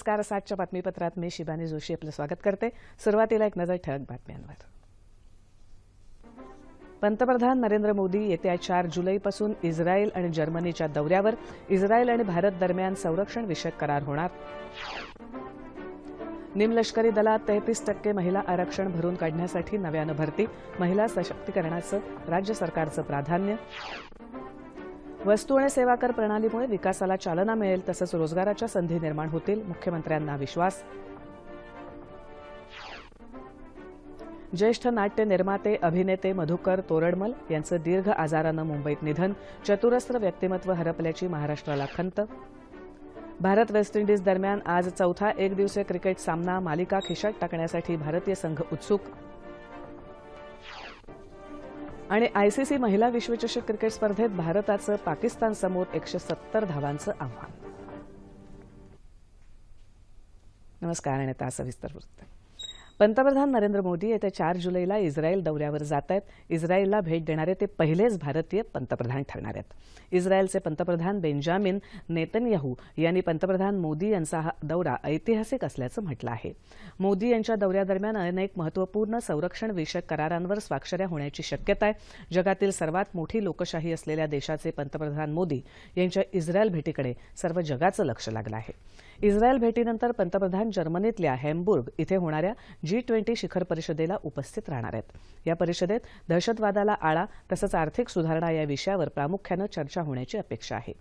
नमस्कार. सातच्या बातमीपत्रात मी शिबानी जोशी आपलं स्वागत करते. सुरुवातीला एक नजर ठळक बातम्यांवर. पंतप्रधान नरेंद्र मोदी येत्या चार जुलैपासून इस्रायल आणि जर्मनीच्या दौऱ्यावर इस्रायल आणि भारत दरम्यान संरक्षण विषयक करार होणार. निमलष्करी दलात तेहतीस टक्के महिला आरक्षण भरून काढण्यासाठी नव्यानं भरती महिला सशक्तीकरणाचं राज्य सरकारचं प्राधान्य. वस्तू आणि सेवा कर प्रणालीमुळे विकासाला चालना मिळेल तसंच रोजगाराच्या संधी निर्माण होतील मुख्यमंत्र्यांना विश्वास. ज्येष्ठ नाट्य निर्माते अभिनेते मधुकर तोरडमल यांचं दीर्घ आजारानं मुंबईत निधन चतुरस्र व्यक्तिमत्व हरपल्याची महाराष्ट्राला खंत. भारत वेस्ट इंडिज दरम्यान आज चौथा एकदिवसीय क्रिकेट सामना मालिका खिशात टाकण्यासाठी भारतीय संघ उत्सुक. आणि आयसीसी महिला विश्वचषक क्रिकेट स्पर्धेत भारताचं पाकिस्तानसमोर एकशे सत्तर धावांचं आव्हान. नमस्कार आणि आता सविस्तर वृत्त. पंतप्रधान नरेंद्र मोदी येत्या चार जुलैला इस्रायल दौऱ्यावर जात आहेत इस्रायलला भेट देणारे ते पहिलेच भारतीय पंतप्रधान ठरणार आहेत. इस्रायलचे पंतप्रधान बेंजामिन नेतन्याहू यांनी पंतप्रधान मोदी यांचा हा दौरा ऐतिहासिक असल्याचं म्हटलं आहे. मोदी यांच्या दौऱ्यादरम्यान अनेक महत्त्वपूर्ण संरक्षण विषयक करारांवर स्वाक्षऱ्या होण्याची शक्यता आहे. जगातील सर्वात मोठी लोकशाही असलेल्या देशाचे पंतप्रधान मोदी यांच्या इस्रायल भेटीकडे सर्व जगाचं लक्ष लागलं आहे. इस्रायल भेटीनंतर पंतप्रधान जर्मनीतल्या हॅम्बुर्ग इथे होणाऱ्या जी ट्वेंटी शिखर परिषदेला उपस्थित राहणार आहेत. या परिषदेत दहशतवादाला आळा तसंच आर्थिक सुधारणा या विषयावर प्रामुख्यानं चर्चा होण्याची अपेक्षा आहे.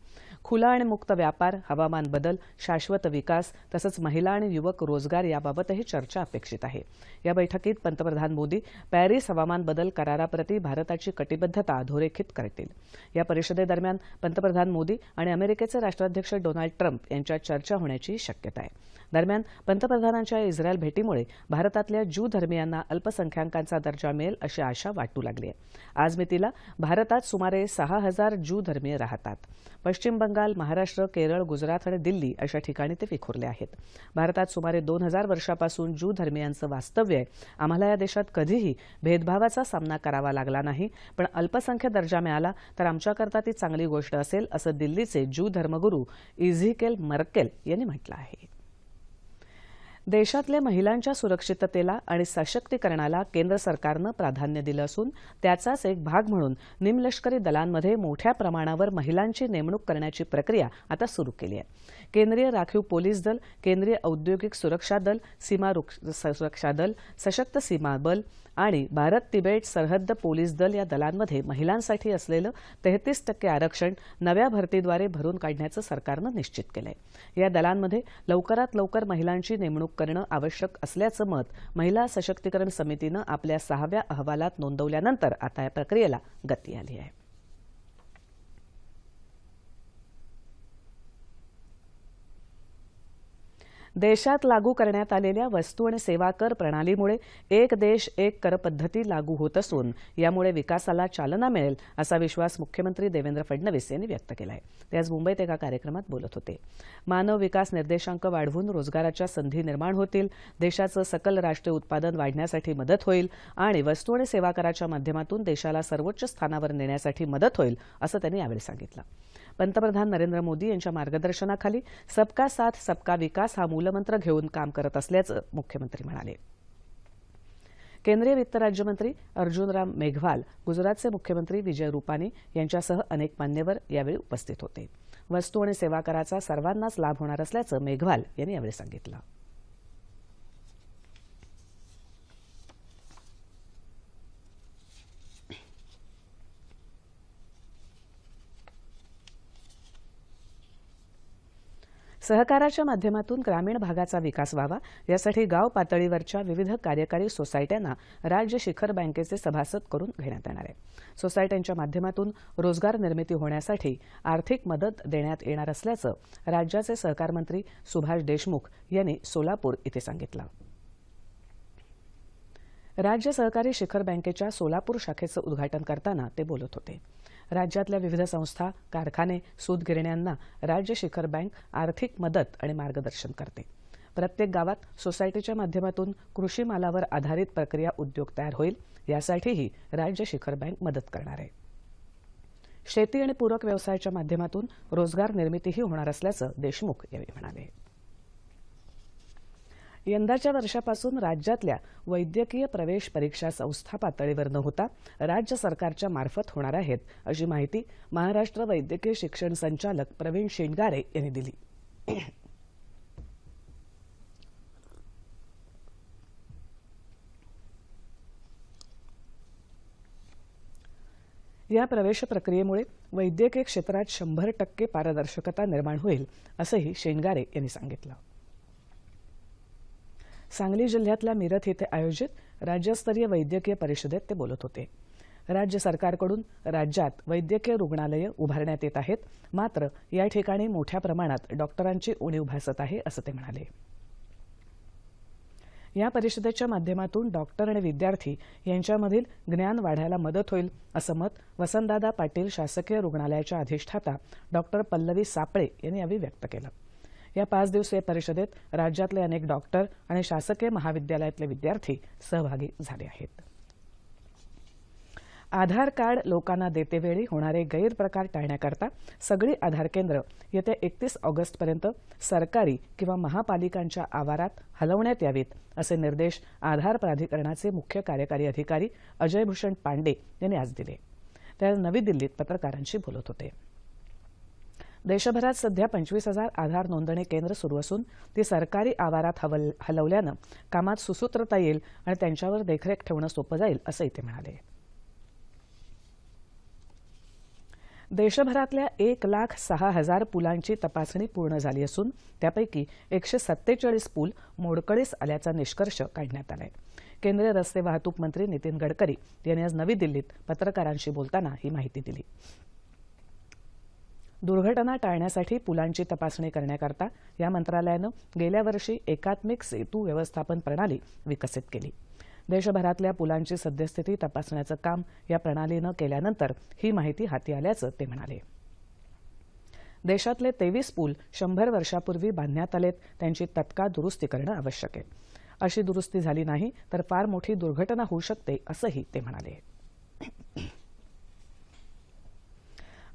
खुला आणि मुक्त व्यापार हवामान बदल शाश्वत विकास तसंच महिला आणि युवक रोजगार याबाबतही चर्चा अपेक्षित आहे. या बैठकीत पंतप्रधान मोदी पॅरिस हवामान बदल कराराप्रती भारताची कटिबद्धता अधोरेखित करतील. या परिषदेदरम्यान पंतप्रधान मोदी आणि अमेरिकेचे राष्ट्राध्यक्ष डोनाल्ड ट्रम्प यांच्यात चर्चा होण्याची शक्यता आहे. दरम्यान पंतप्रधानांच्या इस्रायल भेटीमुळे भारतातल्या ज्यू धर्मियांना अल्पसंख्याकांचा दर्जा मिळेल अशी आशा वाटू लागली आहे. आज मितीला भारतात सुमारे सहा हजार ज्यू धर्मीय राहतात. पश्चिम बंगाल महाराष्ट्र केरळ गुजरात आणि दिल्ली अशा ठिकाणी ते विखुरले आहेत. भारतात सुमारे दोन हजार वर्षापासून ज्यू धर्मियांचं वास्तव्य आहे. आम्हाला या देशात कधीही भेदभावाचा सामना करावा लागला नाही पण अल्पसंख्य दर्जा मिळाला तर आमच्याकरता ती चांगली गोष्ट असेल असं दिल्लीचे ज्यू धर्मगुरू इझिकेल मर्केल यांनी म्हटलं आहे. देशातल्या महिलांच्या सुरक्षिततेला आणि सशक्तीकरणाला केंद्र सरकारनं प्राधान्य दिलं असून त्याचाच एक भाग म्हणून निमलष्करी दलांमध्ये मोठ्या प्रमाणावर महिलांची नेमणूक करण्याची प्रक्रिया आता सुरू केली आहे. केंद्रीय राखीव पोलीस दल केंद्रीय औद्योगिक सुरक्षा दल सीमा सुरक्षा दल सशक्त सीमा बल आणि भारत तिबेट सरहद्द पोलीस दल या दलांमध्ये महिलांसाठी असलेलं तेहतीस टक्के आरक्षण नव्या भरतीद्वारे भरून काढण्याचं सरकारनं निश्चित केलंय. या दलांमध्ये लवकरात लवकर महिलांची नेमणूक करणं आवश्यक असल्याचं मत महिला सशक्तीकरण समितीनं आपल्या सहाव्या अहवालात नोंदवल्यानंतर आता या प्रक्रियेला गती आली आहे. देशात लागू करण्यात आलेल्या वस्तू आणि सेवा कर प्रणालीमुळे एक देश एक कर पद्धती लागू होत असून यामुळे विकासाला चालना मिळेल असा विश्वास मुख्यमंत्री देवेंद्र फडणवीस यांनी व्यक्त केला आहे ते आज मुंबईत एका कार्यक्रमात बोलत होते. मानव विकास निर्देशांक वाढवून रोजगाराच्या संधी निर्माण होतील देशाचं सकल राष्ट्रीय उत्पादन वाढण्यासाठी मदत होईल आणि वस्तू आणि सेवा कराच्या माध्यमातून देशाला सर्वोच्च स्थानावर नेण्यासाठी मदत होईल असं त्यांनी यावेळी सांगितलं. पंतप्रधान नरेंद्र मोदी यांच्या मार्गदर्शनाखाली सबका साथ सबका विकास हा मूलमंत्र घेऊन काम करत असल्याचं मुख्यमंत्री म्हणाले. केंद्रीय वित्त राज्यमंत्री अर्जुनराम मेघवाल गुजरातचे मुख्यमंत्री विजय रुपानी यांच्यासह अनेक मान्यवर यावेळी उपस्थित होते. वस्तू आणि सेवा कराचा सर्वांनाच लाभ होणार असल्याचं मेघवाल यांनी यावेळी सांगितलं. सहकाराच्या माध्यमातून ग्रामीण भागाचा विकास व्हावा. यासाठी गाव पातळीवरच्या विविध कार्यकारी सोसायट्यांना राज्य शिखर बँकेचे सभासद करून घेण्यात येणार आहे. सोसायट्यांच्या माध्यमातून रोजगार निर्मिती होण्यासाठी आर्थिक मदत देण्यात येणार असल्याचं राज्याचे सहकार मंत्री सुभाष देशमुख यांनी सोलापूर इथे सांगितलं. राज्य सहकारी शिखर बँकेच्या सोलापूर शाखेचं उद्घाटन करताना ते बोलत होते. राज्यातल्या विविध संस्था कारखाने सूतगिरण्यांना राज्य शिखर बँक आर्थिक मदत आणि मार्गदर्शन करते. प्रत्येक गावात सोसायटीच्या माध्यमातून कृषी मालावर आधारित प्रक्रिया उद्योग तयार होईल यासाठीही राज्य शिखर बँक मदत करणार आहे. शेती आणि पूरक व्यवसायाच्या माध्यमातून रोजगार निर्मितीही होणार असल्याचं देशमुख यावेळी म्हणाले. यंदाच्या वर्षापासून राज्यातल्या वैद्यकीय प्रवेश परीक्षा संस्था पातळीवर न होता. राज्य सरकारच्या मार्फत होणार आहेत अशी माहिती महाराष्ट्र वैद्यकीय शिक्षण संचालक प्रवीण शेंडगारे यांनी दिली. या प्रवेश प्रक्रियेमुळे वैद्यकीय क्षेत्रात शंभर टक्के पारदर्शकता निर्माण होईल असंही शेंडगारे यांनी सांगितलं. सांगली जिल्ह्यातल्या मिरत येथे आयोजित राज्यस्तरीय वैद्यकीय परिषदेत ते बोलत होते. राज्य सरकारकडून राज्यात वैद्यकीय रुग्णालयं उभारण्यात येत आहेत. मात्र या ठिकाणी मोठ्या प्रमाणात डॉक्टरांची उणीव भासत आहे असं ते म्हणाले. या परिषदेच्या माध्यमातून डॉक्टर आणि विद्यार्थी यांच्यामधील ज्ञान वाढायला मदत होईल असं मत वसंतदादा पाटील शासकीय रुग्णालयाच्या अधिष्ठाता डॉक्टर पल्लवी सापळे यांनी यावेळी व्यक्त केलं. या पाच दिवसीय परिषदेत राज्यातले अनेक डॉक्टर आणि शासकीय महाविद्यालयातले विद्यार्थी सहभागी झाले आहेत. आधार कार्ड लोकांना देतेवेळी होणारे गैरप्रकार टाळण्याकरता सगळी आधार केंद्र येत्या एकतीस ऑगस्टपर्यंत सरकारी किंवा महापालिकांच्या आवारात हलवण्यात यावीत असे निर्देश आधार प्राधिकरणाचे मुख्य कार्यकारी अधिकारी अजय भूषण पांडे यांनी आज दिले. ते नवी दिल्लीत पत्रकारांशी बोलत होते. देशभरात सध्या पंचवीस हजार आधार नोंदणी केंद्र सुरू असून ती सरकारी आवारात हवल हलवल्यानं कामात सुसूत्रता येईल आणि त्यांच्यावर देखरेख ठेवणं सोपं जाईल असंही ते म्हणाले. देशभरातल्या एक लाख सहा हजार पुलांची तपासणी पूर्ण झाली असून त्यापैकी एकशे सत्तेचाळीस पूल मोडकळीस आल्याचा निष्कर्ष काढण्यात आलाय. केंद्रीय रस्ते वाहतूक मंत्री नितीन गडकरी यांनी आज नवी दिल्लीत पत्रकारांशी बोलताना ही माहिती दिली. दुर्घटना टाळण्यासाठी पुलांची तपासणी करण्याकरता या मंत्रालयानं गेल्या वर्षी एकात्मिक सेतू व्यवस्थापन प्रणाली विकसित केली. देशभरातल्या पुलांची सद्यस्थिती तपासण्याचं काम या प्रणालीनं केल्यानंतर ही माहिती हाती आल्याचं ते म्हणाले. देशातले तेवीस पूल शंभर वर्षापूर्वी बांधण्यात आलेत त्यांची तत्काळ दुरुस्ती करणं आवश्यक आहे. अशी दुरुस्ती झाली नाही तर फार मोठी दुर्घटना होऊ शकते असंही ते म्हणाले.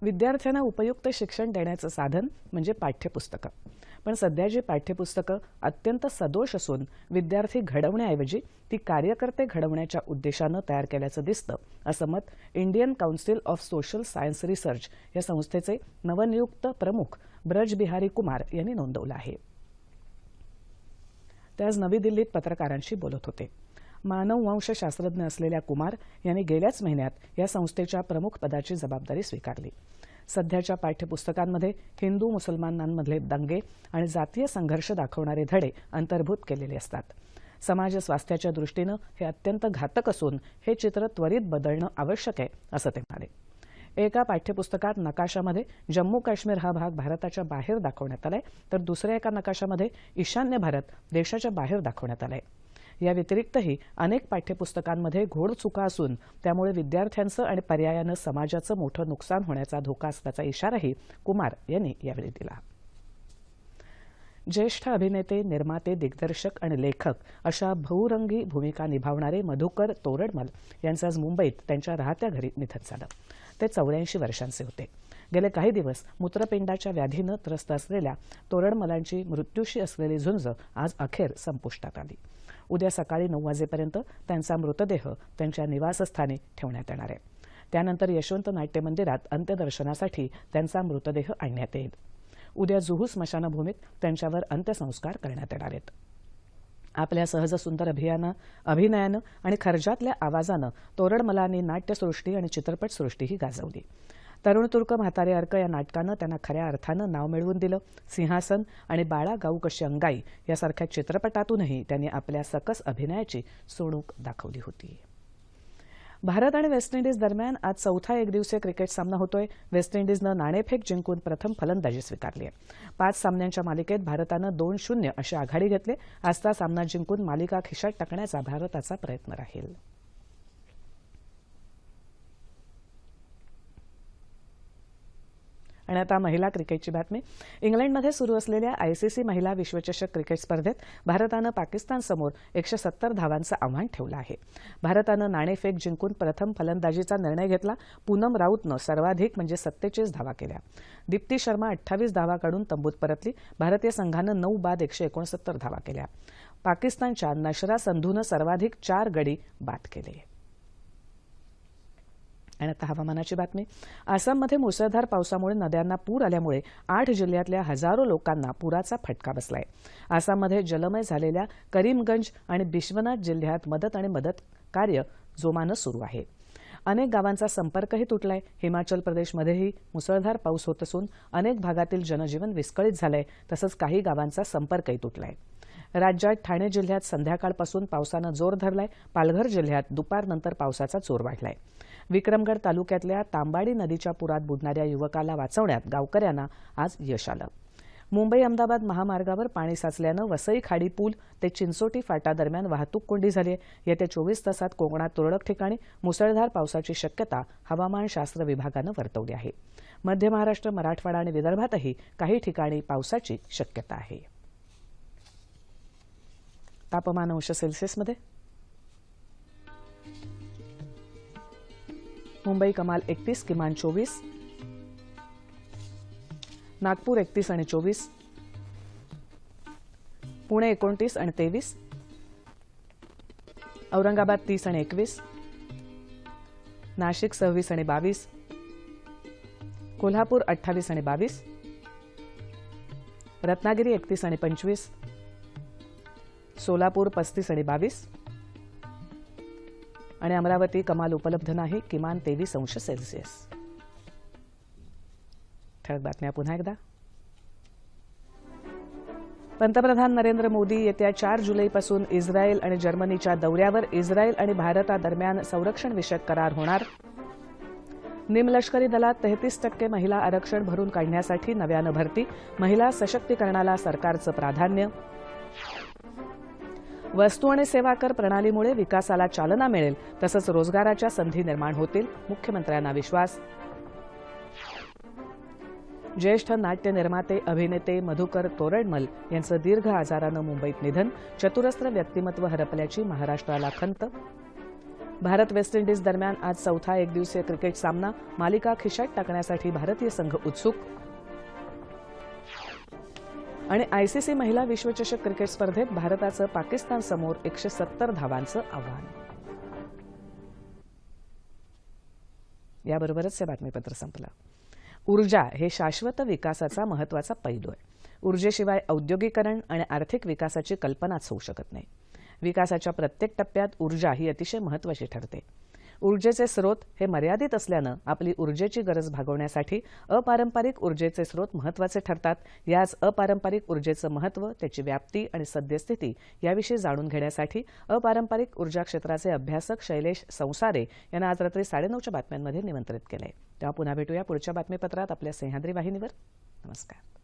विद्यार्थ्यांना उपयुक्त शिक्षण देण्याचं साधन म्हणजे पाठ्यपुस्तकं. पण सध्या जी पाठ्यपुस्तकं अत्यंत सदोष असून विद्यार्थी घडवण्याऐवजी ती कार्यकर्ते घडवण्याच्या उद्देशानं तयार केल्याचं दिसतं असं मत Indian council of social science research या संस्थेचे नवनियुक्त प्रमुख ब्रज बिहारी कुमार यांनी नोंदवलं आहे. ते आज नवी दिल्लीत पत्रकारांशी बोलत होते. मानववंशशास्त्रज्ञ असलेल्या कुमार यांनी गेल्याच महिन्यात या संस्थेच्या प्रमुख पदाची जबाबदारी स्वीकारली. सध्याच्या पाठ्यपुस्तकांमध्ये हिंदू मुसलमानांमधले दंगे आणि जातीय संघर्ष दाखवणारे धडे अंतर्भूत केलेले असतात. समाज स्वास्थ्याच्या दृष्टीनं हे अत्यंत घातक असून हे चित्र त्वरित बदलणं आवश्यक आहे असं ते म्हणाले. एका पाठ्यपुस्तकात नकाशामध्ये जम्मू काश्मीर हा भाग भारताच्या बाहेर दाखवण्यात आलाय तर दुसऱ्या एका नकाशामध्ये ईशान्य भारत देशाच्या बाहेर दाखवण्यात आलाय. या व्यतिरिक्तही अनेक पाठ्यपुस्तकांमध्ये घोड चुका असून त्यामुळे विद्यार्थ्यांचं आणि पर्यायानं समाजाचं मोठं नुकसान होण्याचा धोका असल्याचा इशाराही कुमार यांनी यावेळी दिला. ज्येष्ठ अभिनेते निर्माते दिग्दर्शक आणि लेखक अशा बहुरंगी भूमिका निभावणारे मधुकर तोरडमल यांचं आज मुंबईत त्यांच्या राहत्या घरी निधन झालं. ते चौऱ्याऐंशी वर्षांचे होते. गेले काही दिवस मूत्रपिंडाच्या व्याधीनं त्रस्त असलेल्या तोरडमलांची मृत्यूशी असलेली झुंज आज अखेर संपुष्टात आली. उद्या सकाळी नऊ वाजेपर्यंत त्यांचा मृतदेह त्यांच्या निवासस्थानी ठेवण्यात येणार आहे. त्यानंतर यशवंत नाट्य मंदिरात अंत्यदर्शनासाठी त्यांचा मृतदेह आणण्यात येईल. उद्या जुहू स्मशानभूमीत त्यांच्यावर अंत्यसंस्कार करण्यात येणार आहेत. आपल्या सहज सुंदर अभियानं अभिनयानं आणि खर्जातल्या आवाजानं तोरडमलांनी नाट्यसृष्टी आणि चित्रपटसृष्टीही गाजवली. तरुण तुर्क म्हातारे अर्क या नाटकानं त्यांना खऱ्या अर्थानं नाव मिळवून दिलं. सिंहासन आणि बाळा गाऊ कशी अंगाई यासारख्या चित्रपटातूनही त्यांनी आपल्या सकस अभिनयाची सोडूक दाखवली होती. भारत आणि वेस्ट इंडिज दरम्यान आज चौथा एकदिवसीय क्रिकेट सामना होतोय. वेस्ट इंडिजनं नाणेफेक जिंकून प्रथम फलंदाजी स्वीकारली आहे. पाच सामन्यांच्या मालिकेत भारतानं दोन शून्य अशी आघाडी घेतली. आजचा सामना जिंकून मालिका खिशात टाकण्याचा भारताचा प्रयत्न राहील. आणि आता महिला क्रिकेटची बातमी. इंग्लंडमध्ये सुरू असलेल्या आयसीसी महिला विश्वचषक क्रिकेट स्पर्धेत भारतानं पाकिस्तानसमोर एकशे सत्तर धावांचं आव्हान ठेवलं आहे. भारतानं नाणेफेक जिंकून प्रथम फलंदाजीचा निर्णय घेतला. पूनम राऊतनं सर्वाधिक म्हणजे सत्तेचाळीस धावा केल्या. दीप्ती शर्मा अठ्ठावीस धावा काढून तंबूत परतली. भारतीय संघानं नऊ बाद एकशे एकोणसत्तर धावा केल्या. पाकिस्तानच्या नशरा संधूनं सर्वाधिक चार गडी बाद केले. आणि आता हवामानाची बातमी. आसाममध्ये मुसळधार पावसामुळे नद्यांना पूर आल्यामुळे आठ जिल्ह्यातल्या हजारो लोकांना पुराचा फटका बसलाय. आसाममध्ये जलमय झालेल्या करीमगंज आणि बिश्वनाथ जिल्ह्यात मदत आणि मदत कार्य जोमानं सुरू आहे. अनेक गावांचा संपर्कही तुटलाय. हिमाचल प्रदेशमध्येही मुसळधार पाऊस होत असून अनेक भागातील जनजीवन विस्कळीत झालंय तसंच काही गावांचा संपर्कही तुटलाय. राज्यात ठाणे जिल्ह्यात संध्याकाळपासून पावसानं जोर धरलाय. पालघर जिल्ह्यात दुपारनंतर पावसाचा जोर वाढलाय. विक्रमगड तालुक्यातल्या तांबाडी नदीच्या पुरात बुडणाऱ्या युवकाला वाचवण्यात गावकऱ्यांना आज यश आलं. मुंबई अहमदाबाद महामार्गावर पाणी साचल्यानं वसई खाडी पूल ते चिंचोटी फाटा दरम्यान वाहतूक कोंडी झाली आहे. येत्या चोवीस तासात कोकणात तुरळक ठिकाणी मुसळधार पावसाची शक्यता हवामानशास्त्र विभागानं वर्तवली आहे. मध्य महाराष्ट्र मराठवाडा आणि विदर्भातही काही ठिकाणी पावसाची शक्यता आहे. तापमान अंश सेल्सिअसमध्ये मुंबई कमाल एकतीस किमान चोवीस. नागपूर एकतीस आणि चोवीस. पुणे एकोणतीस आणि तेवीस. औरंगाबाद तीस आणि एकवीस. नाशिक सव्वीस आणि बावीस. कोल्हापूर अठ्ठावीस आणि बावीस. रत्नागिरी एकतीस आणि पंचवीस. सोलापूर पस्तीस आणि बावीस. आणि अमरावती कमाल उपलब्ध नाही किमान तेवीस अंश सेल्सिअस. ठळक बातम्या पुन्हा एकदा. पंतप्रधान नरेंद्र मोदी येत्या चार जुलैपासून इस्रायल आणि जर्मनीच्या दौऱ्यावर इस्रायल आणि भारतादरम्यान संरक्षणविषयक करार होणार. निमलष्करी दलात तेहतीस टक्के महिला आरक्षण भरून काढण्यासाठी नव्यानं भरती महिला सशक्तीकरणाला सरकारचं प्राधान्य. वस्तू आणि सेवा कर प्रणालीमुळे विकासाला चालना मिळेल तसंच रोजगाराच्या संधी निर्माण होतील मुख्यमंत्र्यांना विश्वास. ज्येष्ठ नाट्य निर्माते अभिनेते मधुकर तोरडमल यांचं दीर्घ आजारानं मुंबईत निधन चतुरस्त्र व्यक्तिमत्व हरपल्याची महाराष्ट्राला खंत. भारत वेस्ट इंडिज दरम्यान आज चौथा एकदिवसीय क्रिकेट सामना मालिका खिशात टाकण्यासाठी भारतीय संघ उत्सुक. आणि आयसीसी महिला विश्वचषक क्रिकेट स्पर्धेत भारताचं पाकिस्तानसमोर एकशे सत्तर धावांचं आव्हान. याबरोबरच हे बातमीपत्र संपलं. ऊर्जा हे शाश्वत विकासाचा महत्त्वाचा पैलू आहे. ऊर्जेशिवाय औद्योगिकरण आणि आर्थिक विकासाची कल्पनाच होऊ शकत नाही. विकासाच्या प्रत्येक टप्प्यात ऊर्जा ही अतिशय महत्वाची ठरते. ऊर्जेचे स्रोत हे मर्यादित असल्यानं आपली ऊर्जेची गरज भागवण्यासाठी अपारंपरिक ऊर्जेचे स्रोत महत्त्वाचे ठरतात. याच अपारंपरिक ऊर्जेचं महत्त्व त्याची व्याप्ती आणि सद्यस्थिती याविषयी जाणून घेण्यासाठी अपारंपरिक ऊर्जा क्षेत्राचे अभ्यासक शैलेश संसारे यांना आज रात्री साडेनऊच्या बातम्यांमध्ये निमंत्रित केलंय. तेव्हा पुन्हा भेटूया पुढच्या बातमीपत्रात आपल्या सह्याद्री वाहिनीवर. नमस्कार.